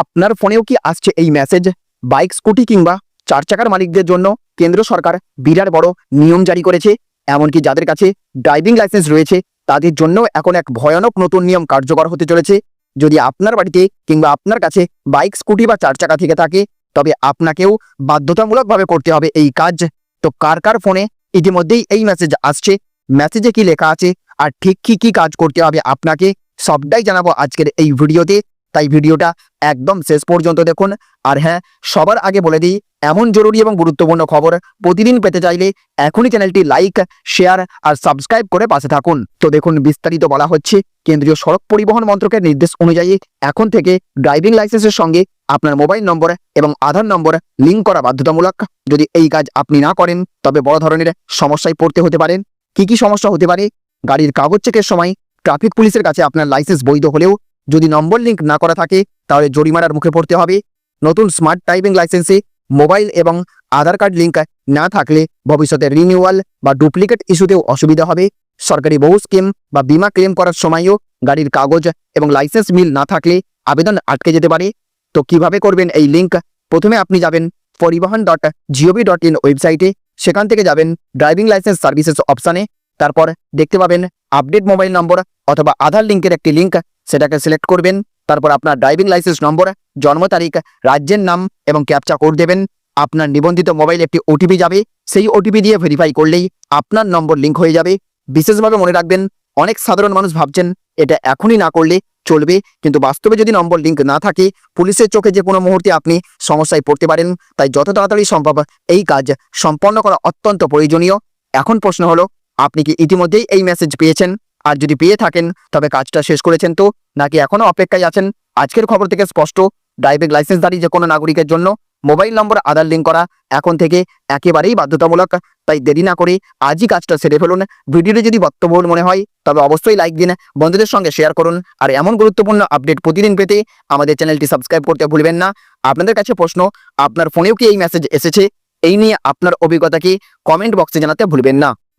আপনার ফোনেও কি আসছে এই মেসেজ বাইক, স্কুটি কিংবা চার চাকার মালিকদের জন্য কেন্দ্র সরকার বিরাট বড় নিয়ম জারি করেছে। এমনকি যাদের কাছে ড্রাইভিং লাইসেন্স রয়েছে, তাদের জন্য এখন এক ভয়ানক নতুন নিয়ম কার্যকর হতে চলেছে। যদি আপনার বাড়িতে কিংবা আপনার কাছে বাইক, স্কুটি বা চার চাকা থেকে থাকে, তবে আপনাকেও বাধ্যতামূলকভাবে করতে হবে এই কাজ। তো কার কার ফোনে ইতিমধ্যেই এই মেসেজ আসছে? মেসেজে কি লেখা আছে? আর ঠিক কি কি কাজ করতে হবে আপনাকে? সবটাই জানাব আজকের এই ভিডিওতে। তাই ভিডিওটা একদম শেষ পর্যন্ত দেখুন। আর হ্যাঁ সবার আগে বলে দিই, এমন জরুরি এবং গুরুত্বপূর্ণ খবর প্রতিদিন পেতে চাইলে এখনই চ্যানেলটি লাইক, শেয়ার আর সাবস্ক্রাইব করে পাশে থাকুন। তো দেখুন, বিস্তারিত বলা হচ্ছে, কেন্দ্রীয় সড়ক পরিবহন মন্ত্রকের নির্দেশ অনুযায়ী এখন থেকে ড্রাইভিং লাইসেন্সের সঙ্গে আপনার মোবাইল নম্বর এবং আধার নম্বর লিঙ্ক করা বাধ্যতামূলক। যদি এই কাজ আপনি না করেন, তবে বড় ধরনের সমস্যায় পড়তে হতে পারেন কি কি সমস্যা হতে পারে? গাড়ির কাগজ চেকের সময় ট্রাফিক পুলিশের কাছে আপনার লাইসেন্স বৈধ হলেও যদি নম্বর লিঙ্ক না করা থাকে, তাহলে জরিমানার মুখে পড়তে হবে। নতুন স্মার্ট ড্রাইভিং লাইসেন্সে মোবাইল এবং আধার কার্ড লিঙ্ক না থাকলে ভবিষ্যতে রিনিউয়াল বা ডুপ্লিকেট ইস্যুতেও অসুবিধা হবে। সরকারি বহু স্কিম বা বিমা ক্লেম করার সময়ও গাড়ির কাগজ এবং লাইসেন্স মিল না থাকলে আবেদন আটকে যেতে পারে। তো কীভাবে করবেন এই লিঙ্ক প্রথমে আপনি যাবেন পরিবহন ডট জিওভি ডট ইন ওয়েবসাইটে সেখান থেকে যাবেন ড্রাইভিং লাইসেন্স সার্ভিসেস অপশানে তারপর দেখতে পাবেন আপডেট মোবাইল নম্বর অথবা আধার লিঙ্কের একটি লিঙ্ক সেটাকে সিলেক্ট করবেন, তারপর আপনার ড্রাইভিং লাইসেন্স নম্বর জন্ম তারিখ, রাজ্যের নাম এবং ক্যাপচা কোড দেবেন। আপনার নিবন্ধিত মোবাইল একটি ওটিপি যাবে, সেই ওটিপি দিয়ে ভেরিফাই করলেই আপনার নম্বর লিঙ্ক হয়ে যাবে। বিশেষভাবে মনে রাখবেন, অনেক সাধারণ মানুষ ভাবছেন, এটা এখনই না করলে চলবে, কিন্তু বাস্তবে যদি নম্বর লিঙ্ক না থাকে, পুলিশের চোখে যে কোনো মুহূর্তে আপনি সমস্যায় পড়তে পারেন। তাই যত তাড়াতাড়ি সম্ভব এই কাজ সম্পন্ন করা অত্যন্ত প্রয়োজনীয়। এখন প্রশ্ন হলো, আপনি কি ইতিমধ্যেই এই মেসেজ পেয়েছেন? আর যদি পেয়ে থাকেন, তবে কাজটা শেষ করেছেন তো? নাকি এখনও অপেক্ষায় আছেন? আজকের খবর থেকে স্পষ্ট। ড্রাইভিং লাইসেন্সধারী যে কোনো নাগরিকের জন্য। মোবাইল নম্বর আধার লিঙ্ক করা এখন থেকে একেবারেই বাধ্যতামূলক। তাই দেরি না করে আজই কাজটা সেরে ফেলুন। ভিডিওটি যদি বক্তব্য মনে হয়, তবে অবশ্যই লাইক দিন, বন্ধুদের সঙ্গে শেয়ার করুন। আর এমন গুরুত্বপূর্ণ আপডেট প্রতিদিন পেতে আমাদের চ্যানেলটি সাবস্ক্রাইব করতে ভুলবেন না। আপনাদের কাছে প্রশ্ন, আপনার ফোনেও কি এই মেসেজ এসেছে? এই নিয়ে আপনার অভিজ্ঞতাকে কমেন্ট বক্সে জানাতে ভুলবেন না।